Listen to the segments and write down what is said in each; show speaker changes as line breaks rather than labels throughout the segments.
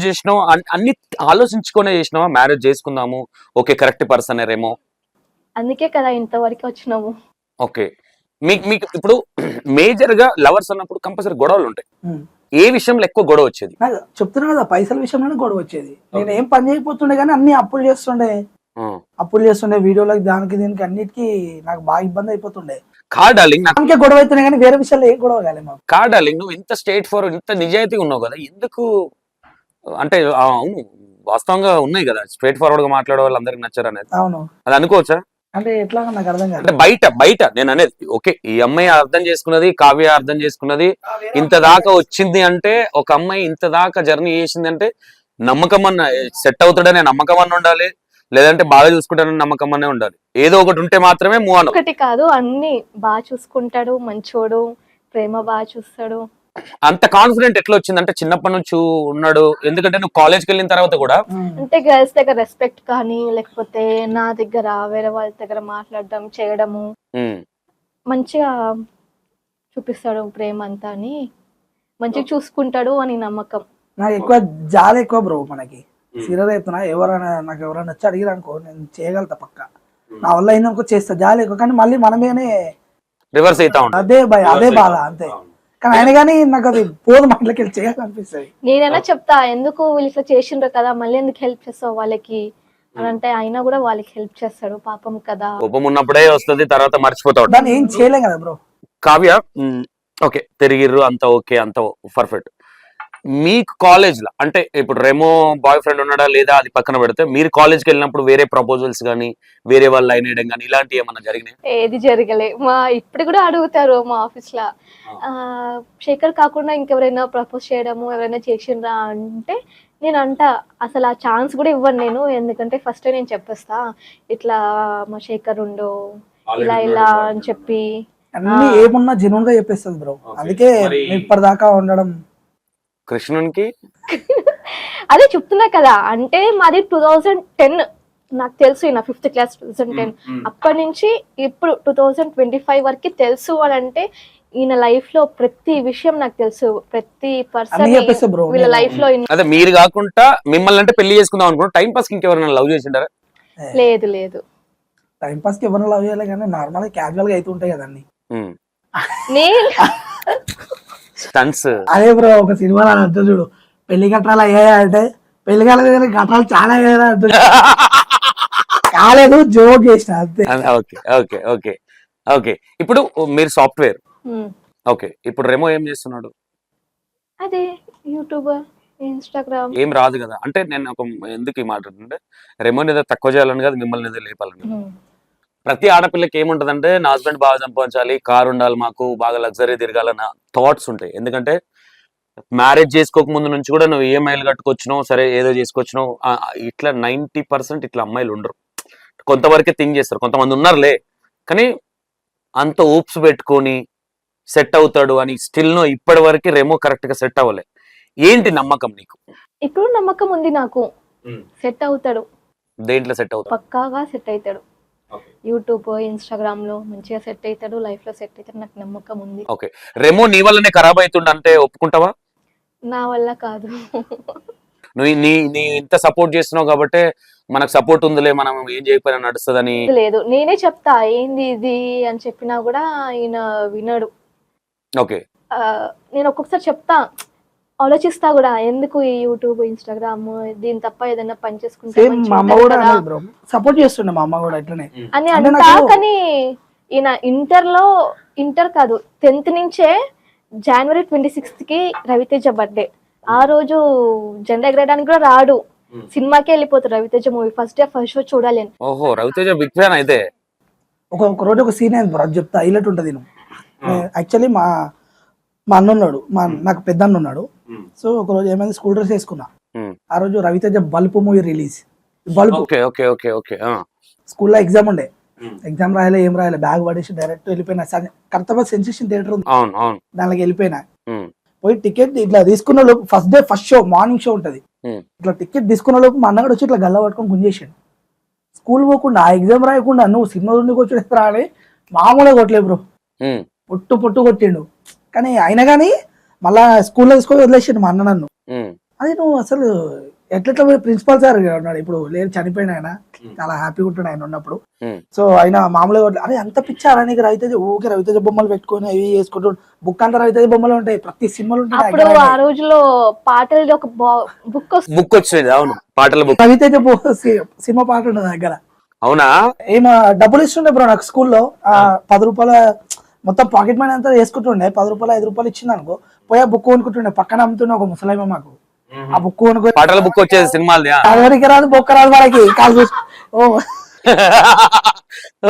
Propose చేసినావు? అన్- అన్ని ఆలోచించుకునే చేసినావా? మ్యారేజ్ చేసుకుందాము. ఓకే కరెక్ట్ పర్సన్ ఏమో
అందుకే కదా ఇంతవరకు వచ్చినాము.
ఓకే. మీకు మీకు ఇప్పుడు మేజర్గా లవర్స్ అన్నప్పుడు కంపల్సరీ గొడవలు ఉంటాయి. ఏ విషయంలో ఎక్కువ గొడవ వచ్చేది?
చెప్తున్నా కదా పైసల విషయంలోనే గొడవ వచ్చేది. నేను ఏం పని చేయకపోతుండే కానీ అన్ని అప్పులు చేస్తుండే. అప్పులు చేస్తుండే వీడియోలకు దానికి దీనికి అన్నిటికీ నాకు బాగా ఇబ్బంది అయిపోతుండే.
కా డార్లింగ్ నాకు
దానికే గొడవ అవుతున్నాయి కానీ వేరే విషయాల్లో ఏం గొడవ కాలే మాకు.
కా డార్లింగ్ నువ్వు ఇంత స్టేట్ ఫర్ ఇంత నిజాయితీగా ఉన్నావు కదా ఎందుకు అంటే అవును. వాస్తవంగా ఉన్నాయి కదా. స్ట్రేట్ ఫార్వర్డ్గా మాట్లాడే వాళ్ళు అందరికి నచ్చారు అనేది
అవును.
అది అనుకోవచ్చా?
అంటే ఎట్లా నాకు అర్థం
అంటే
కాదు
బయట బయట నేను అనేది ఓకే ఈ అమ్మాయి అర్థం చేసుకున్నది కావ్య అర్థం చేసుకున్నది ఇంత దాకా వచ్చింది అంటే ఒక అమ్మాయి ఇంత దాకా జర్నీ చేసింది అంటే నమ్మకం అన్న సెట్ అవుతాడనే నమ్మకం అన్న ఉండాలి లేదంటే బాగా చూసుకుంటాడని నమ్మకం అనే ఉండాలి. ఏదో ఒకటి ఉంటే మాత్రమే మూవ్
ఒకటి కాదు అన్ని బాగా చూసుకుంటాడు మంచోడు ప్రేమ బాగా చూస్తాడు.
అంత కాన్ఫిడెంట్ ఎట్లా వచ్చింది అంటే చిన్నప్పటి నుంచి ఉన్నాడు. ఎందుకంటే నువ్వు కాలేజ్కి వెళ్ళిన తర్వాత కూడా.
అంటే గర్ల్స్ దగ్గర రెస్పెక్ట్ కానీ లేకపోతే నా దగ్గర వేరే వాళ్ళ దగ్గర మాట్లాడడం చేయడము మంచిగా చూపిస్తాడు ప్రేమ అంతా అని. మంచిగా చూసుకుంటాడు అని నమ్మకం.
నాకు ఎక్కువ జాలి ఎక్కువ బ్రో మనకి. సీరియల్ అవుతున్నా ఎవరైనా నాకు ఎవరైనా వచ్చి అడిగిరు అనుకో నేను చేయగలుగుతా పక్క. నా వల్ల అయిందనుకో చేస్తా జాలి ఎక్కువ. కానీ మళ్ళీ మనమేనే
రివర్స్ అవుతా ఉంటాడు
అదే భయ అదే బాధ అంతే. కానీ ఆయన కానీ నాకు అది పోదు మాటలకి వెళ్ళి చేయాలనిపిస్తుంది.
నేనైనా చెప్తా ఎందుకు వీళ్ళు ఇట్లా చేసిండ్రు కదా మళ్ళీ ఎందుకు హెల్ప్ చేస్తావు వాళ్ళకి? అని అంటే అయినా కూడా వాళ్ళకి హెల్ప్ చేస్తాడు పాపం కదా.
కోపం ఉన్నప్పుడే వస్తుంది తర్వాత మర్చిపోతాడు.
దాన్ని ఏం చేయలేం కదా బ్రో.
కావ్య ఓకే తిరిగిర్రు అంత ఓకే అంత పర్ఫెక్ట్ మీకు కాలేజ్లో? అంటే ఇప్పుడు రెమో బాయ్ ఫ్రెండ్ ఉన్నాడా లేదా అది పక్కన పెడితే మీరు కాలేజ్కి వెళ్ళినప్పుడు వేరే ప్రపోజల్స్ కానీ వేరే వాళ్ళు లైన్ వేయడం కానీ ఇలాంటివి ఏమన్నా జరిగినాయి?
ఏది జరగలే. మా ఇప్పుడు కూడా అడుగుతారు మా ఆఫీస్లో. ఆ, శేఖర్ కాకుండా ఇంకెవరైనా ప్రపోజ్ చేయడము ఎవరైనా చేసిండ్రా అంటే నేను అంట అసలు ఆ ఛాన్స్ కూడా ఇవ్వను నేను. ఎందుకంటే ఫస్ట్ నేను చెప్పేస్తా ఇట్లా మా శేఖర్ ఉండు ఇలా ఇలా అని చెప్పి.
అన్ని ఏమున్నా జెన్యున్గా చెప్పేస్తుంది బ్రో. అందుకే ఇప్పటిదాకా ఉండడం
కృష్ణునికి?
అదే చెప్తున్నా కదా అంటే మాది టూ థౌజండ్ టెన్ నాకు తెలుసు ఈయన fifth class two thousand ten అప్పటి నుంచి ఇప్పుడు టూ థౌజండ్ ట్వంటీ ఫైవ్ వరకు తెలుసు అని అంటే ఈయన లైఫ్లో ప్రతి విషయం నాకు తెలుసు. ప్రతి పర్సన్. వీళ్ళ లైఫ్లో
అదే మీరు కాకుండా మిమ్మల్ని అంటే పెళ్ళి చేసుకుందాం అనుకున్నా టైం పాస్ ఇంకెవరైనా లవ్ చేసిండారా
లేదు లేదు.
టైం పాస్కి ఎవరిని లవ్ చేయాలి కానీ నార్మల్గా క్యాజువల్గా అయితే ఉంటాయి కదా అన్ని
నేను?
స్టన్స్
అదే బ్రో ఒక సినిమాలో అని అంటుంది చూడు. పెళ్ళి గట్రాలు అయ్యాయా అంటే పెళ్ళి కాలేదు గట్రాలు చాలా అయ్యాయా అంటుంది కాలేదు జోక్ చేసిన అంతే.
Okay okay okay okay. ఇప్పుడు మీరు సాఫ్ట్వేర్. ఓకే ఇప్పుడు రెమో ఏం చేస్తున్నాడు?
అదే యూట్యూబ్ ఇన్స్టాగ్రామ్.
ఏం రాదు కదా. అంటే నేను ఒక ఎందుకు ఈ మాట అంటే రెమోని ఏదో తక్కువ చేయాలని కాదు మిమ్మల్ని ఏదో లేపాలని. ప్రతి ఆడపిల్లకి ఏముంటదంటే నా హస్బెండ్ బాగా సంపాదించాలి కార్ ఉండాలి మాకు బాగా లగ్జరీ తిరగాలన్న థాట్స్ ఉంటాయి. ఎందుకంటే మ్యారేజ్ చేసుకోక ముందు నుంచి కూడా నువ్వు ఈఎంఐలు కట్టుకొచ్చినావు సరే ఏదో చేసుకొచ్చినావు ఇట్లా నైంటీ పర్సెంట్ ఇట్లా అమ్మాయిలు ఉండరు. కొంతవరకే థింక్ చేస్తారు. కొంతమంది ఉన్నారులే. కానీ అంత ఊప్స్ పెట్టుకొని సెట్ అవుతాడు అని స్టిల్ నో ఇప్పటి వరకు రెమో కరెక్ట్గా సెట్ అవ్వలే. ఏంటి నమ్మకం నీకు?
ఇప్పుడు నమ్మకం ఉంది నాకు. సెట్ అవుతాడు.
దేంట్లో సెట్ అవుతాడు?
పక్కాగా సెట్ అవుతాడు. యూట్యూబ్ ఇన్స్టాగ్రామ్లో మంచిగా సెట్ అవుతాడు లైఫ్లో సెట్ అవుతాడు నాకు నమ్మకం ఉంది.
ఓకే రెమో నీ వల్లనే ఖరాబ్ అవుతుండ అంటే ఒప్పుకుంటావా?
నా వల్ల కాదు.
నువ్వు నీ నీ ఇంత సపోర్ట్ చేస్తున్నావు కాబట్టి మనకు సపోర్ట్ ఉందిలే మనం ఏం చేయకపోయినా నడుస్తుందని.
లేదు నేనే చెప్తా ఏంది ఇది అని చెప్పినా కూడా ఆయన వినడు.
ఓకే
నేను ఒక్కొక్కసారి చెప్తా ఆలోచిస్తా కూడా ఎందుకు ఈ యూట్యూబ్ ఇన్స్టాగ్రామ్ దీని తప్ప ఏదైనా పని చేసుకుంటే
సేమ్ మా అమ్మ కూడా
కదా?
అనేది బ్రో. సపోర్ట్ చేస్తుండే మా అమ్మ కూడా ఇట్లనే
అని
అంటే
అంటా
నాకు-
కానీ ఈయన ఇంటర్లో ఇంటర్ కాదు టెన్త్ నుంచే జనవరి ట్వంటీ సిక్స్త్కి రవితేజ బర్త్డే ఆ రోజు జెండా ఎగరడానికి కూడా రాడు. సినిమాకే వెళ్ళిపోతాడు Ravi Teja movie. First day first show చూడాలి అని.
ఓహో రవితేజ బిగ్ ఫ్యాన్ అయితే.
ఒక ఒక రోజు ఒక సీన్ అయింది బ్రో? అది చెప్తా హైలైట్ ఉంటుంది యాక్చువల్లీ మా మా అన్న ఉన్నాడు. మా నాకు పెద్ద అన్న ఉన్నాడు. సో ఒక రోజు ఏమైంది? స్కూల్ డ్రెస్ వేసుకున్నా.
Hmm.
ఆ రోజు Ravi Teja Balupu movie release. Balupu
okay okay okay okay
స్కూల్లో ఎగ్జామ్ ఉండే. ఎగ్జామ్ రాయలే ఏం రాయలే? బ్యాగ్ పడేసి డైరెక్ట్ వెళ్ళిపోయినా. కర్తవ్య సెన్సేషన్ థియేటర్ ఉంది. దానికి వెళ్ళిపోయినా. పోయి టికెట్ ఇట్లా తీసుకున్న లోపు first day first show morning show ఉంటది. ఇట్లా టికెట్ తీసుకున్న లోపు మా అన్నగాడు వచ్చి ఇట్లా గల్ల పట్టుకొని గుంజేసాడు. స్కూల్ పోకుండా ఆ ఎగ్జామ్ రాయకుండా నువ్వు సినిమా నుండి వచ్చి రాని మామూలుగా కొట్టలే బ్రో. పొట్టు పొట్టు కొట్టిండు. కానీ అయినా కానీ మళ్ళా స్కూల్లో తీసుకొని వదిలేసిండు మా అన్న నన్ను. అది నువ్వు అసలు ఎట్లెట్లా ప్రిన్సిపల్ సార్ ఉన్నాడు ఇప్పుడు లేరు చనిపోయిన ఆయన. చాలా హ్యాపీగా ఉంటాడు ఆయన ఉన్నప్పుడు. సో ఆయన మామూలుగా అరే అంత పిచ్చారా నీకు రవితేజ? ఊకే రవితేజ బొమ్మలు పెట్టుకొని అవి చేసుకుంటూ బుక్ అంతా రవితేజ బొమ్మలు ఉంటాయి. ప్రతి సినిమాలు ఉంటాయి.
ఆ రోజులో పాటలు ఒక బుక్
బుక్ వచ్చింది అవును. పాటల బుక్.
రవితేజ సినిమా పాట ఉండదు దగ్గర.
అవునా?
ఏమో డబ్బులు ఇస్తుండే బ్రో నాకు స్కూల్లో. పది రూపాయల మొత్తం పాకెట్ మనీ అంతా వేసుకుంటుండే. పది రూపాయలు ఐదు రూపాయలు ఇచ్చింది అనుకో. పోయా బుక్ కొనుక్కుంటుండే. పక్కన అమ్ముతుండే ఒక ముసలైమ మాకు. ఆ బుక్ కొనుక్కొని
పాటల బుక్ వచ్చేది సినిమాలది
ఎవరికి రాదు బొక్క రాదు వాళ్ళకి కాదు ఓ.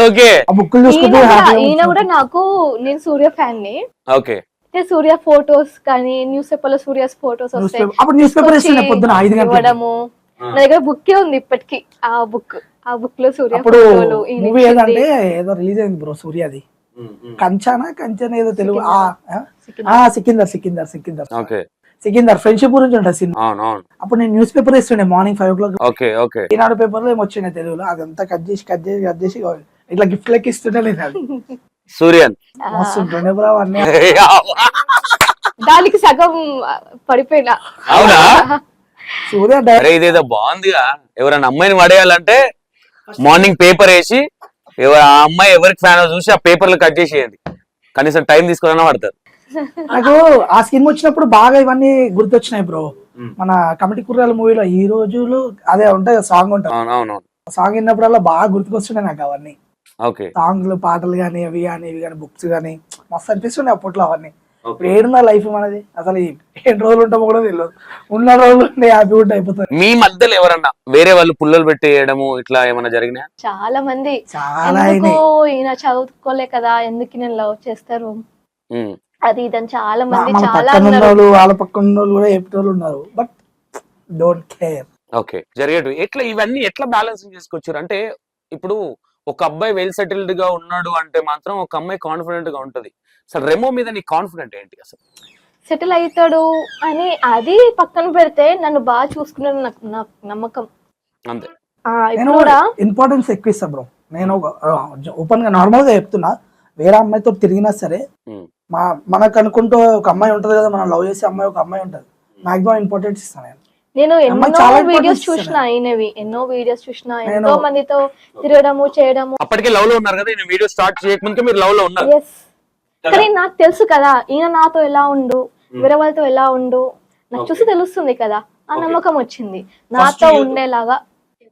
ఓకే.
ఆ బుక్కులు
ఈయన
చూసుకుంటూ
కూడా-
హ్యాపీగా
ఈయన కూడా నాకు నేను సూర్య ఫ్యాన్ని
ఓకే
సూర్య ఫోటోస్ కానీ న్యూస్ పేపర్లో సూర్య ఫోటోస్ వస్తాయి.
అప్పుడు న్యూస్ పేపర్ పొద్దున ఐదు గంటలకి.
ఇవ్వడము. నా దగ్గర బుక్కే ఉంది ఇప్పటికి ఆ బుక్. ఆ బుక్లో సూర్య
అప్పుడు
ఫోటోలు ఈయన
మూవీ
ఇచ్చింది.
ఏదంటే ఏదో రిలీజ్ అయింది బ్రో సూర్యది. కంచానా కంచన ఏదో తెలుగు? ఆ ఆ? ఆ సికిందర్ సికిందర్ సికిందర్.
ఓకే.
సికిందర్ ఫ్రెండ్షిప్ గురించి ఉంటుంది సినిమా. అప్పుడు నేను న్యూస్ పేపర్ ఇస్తుండే morning five o'clock
okay okay.
Eenadu పేపర్లో ఏమో వచ్చిండే తెలుగులో? అదంతా కట్ చేసి కట్ చేసి కట్ చేసి ఇట్లా గిఫ్ట్ లెక్క ఇస్తుండే నేను అది.
సూర్యన్.
బ్రో అవన్నీ.
దానికి సగం పడిపోయినా.
అవునా?
సూర్య
ఇదేదో బాగుందిగా. ఎవరైనా అమ్మాయిని పడేయాలంటే మార్నింగ్ పేపర్ వేసి ఎవరు ఆ అమ్మాయి ఎవరికి ఫ్యాన్ చూసి ఆ పేపర్లు కట్ చేసేయండి. కనీసం టైం తీసుకున్నా పడతారు
నాకు ఆ స్కీమ్ వచ్చినప్పుడు బాగా ఇవన్నీ గుర్తొచ్చినాయి బ్రో మన కమిటీ కుర్రాల మూవీలో ఈ రోజులు అదే ఉంటాయి సాంగ్
అవును
సాంగ్ విన్నప్పుడల్లా బాగా గుర్తుకొస్తుండే నాకు అవన్నీ.
ఓకే.
సాంగ్లు పాటలు కానీ అవి కానీ ఇవి కానీ బుక్స్ కానీ మస్తు అనిపిస్తుండే అప్పట్లో అవన్నీ. ఇప్పుడు ఏడున్నా లైఫ్ మనది. అసలు ఎన్ని రోజులు ఉంటామో కూడా తెలియదు. ఉన్న రోజులు హ్యాపీ ఉంటే అయిపోతుంది
మీ మధ్యలో ఎవరన్నా వేరే వాళ్ళు పుల్లలు పెట్టేయడము ఇట్లా ఏమైనా జరిగినా
చాలా మంది.
చాలా
ఈయన చదువుకోలే కదా ఎందుకు నేను లవ్ చేస్తారు. అది ఇదని చాలా మంది చాలా
వాళ్ళు పక్కన ఉన్న వాళ్ళు కూడా చెప్పేటోళ్ళు ఉన్నారు. బట్ డోంట్ కేర్
ఓకే జరిగేటు ఎట్లా ఇవన్నీ ఎట్లా బ్యాలెన్సింగ్ చేసుకొచ్చారు? అంటే ఇప్పుడు ఒక అబ్బాయి వెల్ సెటిల్డ్గా ఉన్నాడు అంటే మాత్రం ఒక అమ్మాయి కాన్ఫిడెంట్గా ఉంటది. అసలు రెమో మీద నీ కాన్ఫిడెంట్ ఏంటి అసలు?
సెటిల్ అవుతాడు అని అది పక్కన పెడితే నన్ను బాగా చూసుకున్నాడు నాకు నాకు నమ్మకం.
అంతే.
ఆ,
నేను
ఇప్పుడు కూడా
ఇంపార్టెన్స్ ఎక్కువ ఇస్తా బ్రో నేను ఓపెన్గా నార్మల్గా చెప్తున్నా. వేరే అమ్మాయితో తిరిగినా సరే
ఉమ్.
మా మనకు అనుకుంటూ ఒక అమ్మాయి ఉంటది కదా మనం లవ్ చేసే అమ్మాయి ఒక అమ్మాయి ఉంటది. మాక్సిమం ఇంపార్టెన్స్ ఇస్తాను నేను.
నేను ఎన్నో వీడియోస్. చూసిన అయినవి ఎన్నో వీడియోస్ చూసిన ఎంతో మందితో తిరగడము చేయడము.
అప్పటికే లవ్లో ఉన్నారు కదా నేను వీడియో స్టార్ట్ చేయకముందుకే మీరు లవ్లో ఉన్నారు
ఎస్ కానీ నాకు తెలుసు కదా ఈయన నాతో ఎలా ఉండు వేరే వాళ్ళతో ఎలా ఉండు నాకు చూసి తెలుస్తుంది కదా ఆ నమ్మకం వచ్చింది. నాతో ఉండేలాగా.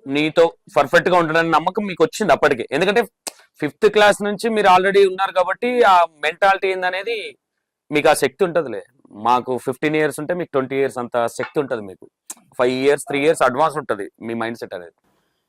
నీతో పర్ఫెక్ట్గా ఉంటాడని నమ్మకం మీకు వచ్చింది అప్పటికే. ఎందుకంటే ఫిఫ్త్ క్లాస్ నుంచి మీరు ఆల్రెడీ ఉన్నారు కాబట్టి ఆ మెంటాలిటీ ఏందనేది మీకు ఆ శక్తి ఉంటదిలే. మాకు ఫిఫ్టీన్ ఇయర్స్ ఉంటే మీకు ట్వంటీ ఇయర్స్ అంత శక్తి ఉంటుంది మీకు. Five years three years advance ఉంటుంది మీ మైండ్ సెట్ అనేది.